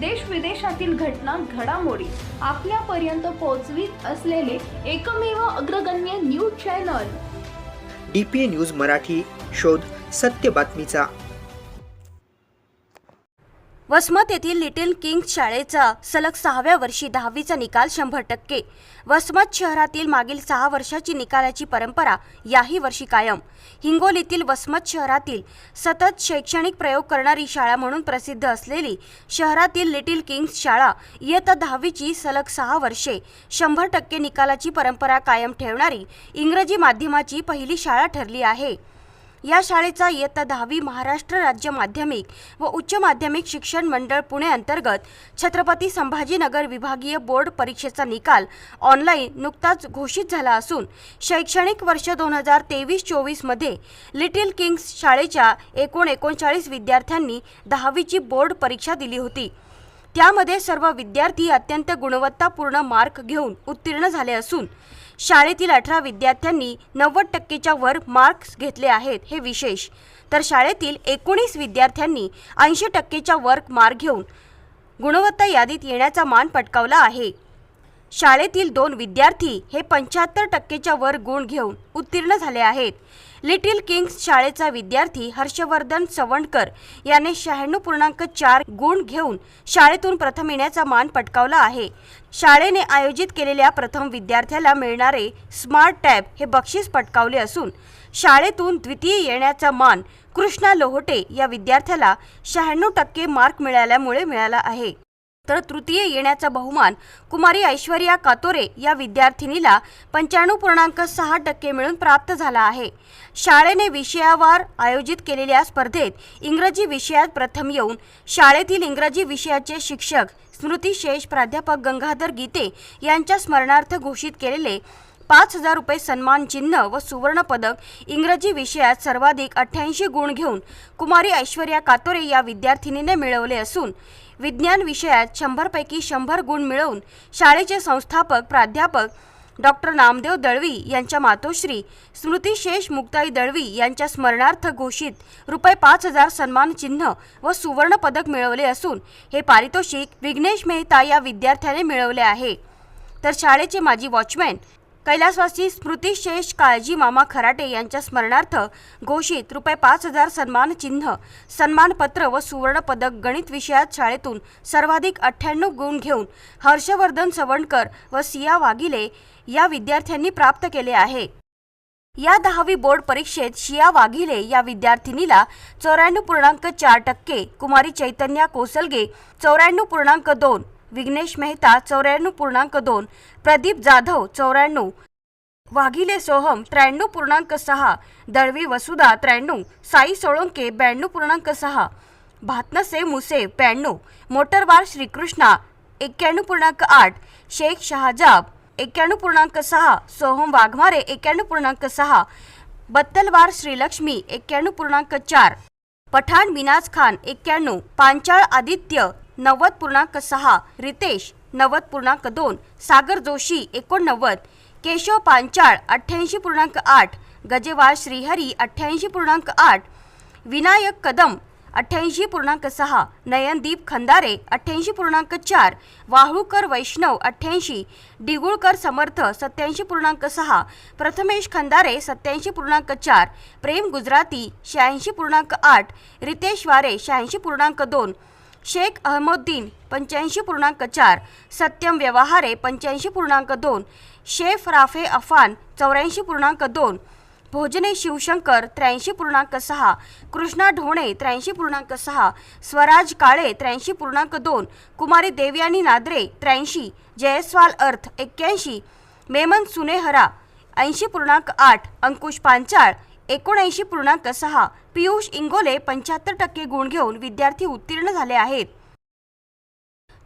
देश विदेशातील घटना घडामोडी आपल्यापर्यंत पोहोचवीत असलेले एकमेव अग्रगण्य news channel. D P A news Marathi शोध सत्य बातमीचा वसमत येथील लिटिल किंग शाळेचा सलग सहाव्या वर्षी दहावीचा निकाल शंभर टक्के. वसमत शहरातील मागील सहा वर्षाची निकालाची परंपरा याही वर्षी कायम. हिंगोलीतील वसमत शहरातील सतत शैक्षणिक प्रयोग करणारी शाळा म्हणून प्रसिद्ध असलेली शहरातील लिटिल किंग्स शाळा इयत्ता दहावीची सलग सहा वर्षे शंभर टक्के निकालाची परंपरा कायम ठेवणारी इंग्रजी माध्यमाची पहिली शाळा ठरली आहे. या शाळेचा इयत्ता दहावी महाराष्ट्र राज्य माध्यमिक व उच्च माध्यमिक शिक्षण मंडळ पुणे अंतर्गत छत्रपती संभाजीनगर विभागीय बोर्ड परीक्षेचा निकाल ऑनलाईन नुकताच घोषित झाला असून शैक्षणिक वर्ष दोन हजार तेवीस चोवीसमध्ये लिटिल किंग्स शाळेच्या एकूण एकोणचाळीस विद्यार्थ्यांनी दहावीची बोर्ड परीक्षा दिली होती. त्यामध्ये सर्व विद्यार्थी अत्यंत गुणवत्तापूर्ण मार्क घेऊन उत्तीर्ण झाले असून शाळेतील अठरा विद्यार्थ्यांनी नव्वद टक्केच्या वर मार्क्स घेतले आहेत हे विशेष. तर शाळेतील एकोणीस विद्यार्थ्यांनी ऐंशी टक्केच्या वर मार्क घेऊन गुणवत्ता यादीत येण्याचा मान पटकावला आहे. शाळेतील दोन विद्यार्थी हे पंच्याहत्तर टक्केच्या वर गुण घेऊन उत्तीर्ण झाले आहेत. लिटिल किंग्स शाळेचा विद्यार्थी हर्षवर्धन सवंडकर याने शहाण्णव पूर्णांक चार गुण घेऊन शाळेतून प्रथम येण्याचा मान पटकावला आहे. शाळेने आयोजित केलेल्या प्रथम विद्यार्थ्याला मिळणारे स्मार्ट टॅब हे बक्षीस पटकावले असून शाळेतून द्वितीय येण्याचा मान कृष्णा लोहोटे या विद्यार्थ्याला शहाण्णव टक्के मार्क मिळाल्यामुळे मिळाला आहे. तर तृतीय येण्याचा बहुमान कुमारी ऐश्वर्या कातोरे या विद्यार्थिनीला पंच्याण्णव पूर्णांक सहा टक्के मिळून प्राप्त झाला आहे. शाळेने विषयावार आयोजित केलेल्या स्पर्धेत इंग्रजी विषयात प्रथम येऊन शाळेतील इंग्रजी विषयाचे शिक्षक स्मृती शेष प्राध्यापक गंगाधर गीते यांच्या स्मरणार्थ घोषित केलेले पाच हजार रुपये सन्मान चिन्ह व सुवर्णपदक इंग्रजी विषयात सर्वाधिक अठ्ठ्याऐंशी गुण घेऊन कुमारी ऐश्वर्या कातोरे या विद्यार्थिनीने मिळवले असून विज्ञान विषयात शंभरपैकी शंभर गुण मिळवून शाळेचे संस्थापक प्राध्यापक डॉक्टर नामदेव दळवी यांच्या मातोश्री स्मृती शेष मुक्ताई दळवी यांच्या स्मरणार्थ घोषित रुपये पाच हजार सन्मान चिन्ह व सुवर्णपदक मिळवले असून हे पारितोषिक विघ्नेश मेहता या विद्यार्थ्याने मिळवले आहे. तर शाळेचे माजी वॉचमॅन कैलासवासी स्मृतिशेष काळजी मामा खराटे यांच्या स्मरणार्थ घोषित रुपये पाच हजार सन्मान चिन्ह सन्मानपत्र व सुवर्णपदक गणित विषयात शाळेतून सर्वाधिक अठ्ठ्याण्णव गुण घेऊन हर्षवर्धन सवणकर व सिया वाघिले या विद्यार्थ्यांनी प्राप्त केले आहे. या दहावी बोर्ड परीक्षेत शिया वाघिले या विद्यार्थिनीला चौऱ्याण्णव पूर्णांक चार टक्के कुमारी चैतन्या कोसलगे चौऱ्याण्णव पूर्णांक दोन विघ्नेश मेहता चौऱ्याण्णव पूर्णांक दोन. प्रदीप जाधव चौऱ्याण्णव. वाघिले सोहम त्र्याण्णव पूर्णांक सहा. दळवी वसुधा त्र्याण्णव. साई सोळंके ब्याण्णव पूर्णांक सहा. भातनसे मुसे ब्याण्णव. मोटरबार श्रीकृष्णा एक्क्याण्णव पूर्णांक आठ. शेख शहाजाब एक्क्याण्णव पूर्णांक सहा. सोहम वाघमारे एक्क्याण्णव पूर्णांक सहा. बत्तलवार श्रीलक्ष्मी एक्क्याण्णव पूर्णांक चार. पठाण मिनाज खान एक्क्याण्णव. पांचाळ आदित्य नव्वद पूर्णांक सहा रितेश नव्वद पूर्णांक दोन सागर जोशी एकोणनव्वद केशव पांचाळ अठ्ठ्याऐंशी पूर्णांक आठ गजेवाळ श्रीहरी अठ्ठ्याऐंशी पूर्णांक आठ विनायक कदम अठ्ठ्याऐंशी पूर्णांक सहा नयनदीप खंदारे अठ्ठ्याऐंशी पूर्णांक चार वाळूकर वैष्णव अठ्ठ्याऐंशी डिगुळकर समर्थ सत्याऐंशी पूर्णांक सहा प्रथमेश खंदारे सत्याऐंशी पूर्णांक चार प्रेम गुजराती शहाऐंशी पूर्णांक आठ रितेश वारे शहाऐंशी पूर्णांक दोन शेख अहमद्दीन पंच्याऐंशी पूर्णांक चार सत्यम व्यवहारे पंच्याऐंशी पूर्णांक दोन शेफ राफे अफान चौऱ्याऐंशी पूर्णांक दोन भोजने शिवशंकर त्र्याऐंशी पूर्णांक सहा कृष्णा ढोणे त्र्याऐंशी पूर्णांक सहा स्वराज काळे त्र्याऐंशी पूर्णांक दोन कुमारी देवयानी नादरे त्र्याऐंशी जयस्वाल अर्थ एक्क्याऐंशी मेमन सुनेहरा ऐंशी पूर्णांक आठ अंकुश पांचाळ एकोणऐंशी पूर्णांक सहा पियुष इंगोले पंच्याहत्तर टक्के गुण घेऊन विद्यार्थी उत्तीर्ण झाले आहेत.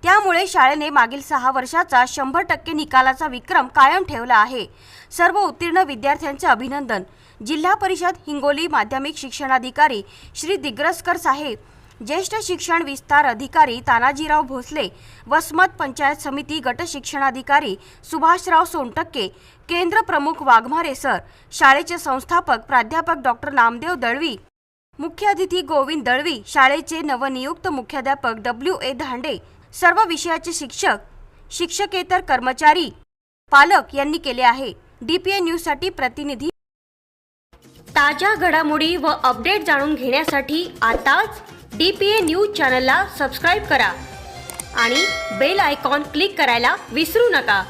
त्यामुळे शाळेने मागील सहा वर्षाचा शंभर टक्के निकालाचा विक्रम कायम ठेवला आहे. सर्व उत्तीर्ण विद्यार्थ्यांचे अभिनंदन. जिल्हा परिषद हिंगोली माध्यमिक शिक्षणाधिकारी श्री दिग्रसकर साहेब ज्येष्ठ शिक्षण विस्तार अधिकारी तानाजीराव भोसले वसमत पंचायत समिती गट शिक्षणाधिकारी सुभाषराव सोनटक्के केंद्र प्रमुख वाघमारे सर शाळेचे संस्थापक प्राध्यापक डॉक्टर नामदेव दळवी मुख्य अतिथी गोविंद दळवी शाळेचे नवनियुक्त मुख्याध्यापक डब्ल्यू ए धांडे सर्व विषयाचे शिक्षक शिक्षकेतर कर्मचारी पालक यांनी केले आहे. डीपीए न्यूजसाठी प्रतिनिधी ताज्या घडामोडी व अपडेट जाणून घेण्यासाठी आताच डीपीए न्यूज चॅनलला सबस्क्राईब करा आणि बेल आयकॉन क्लिक करायला विसरू नका.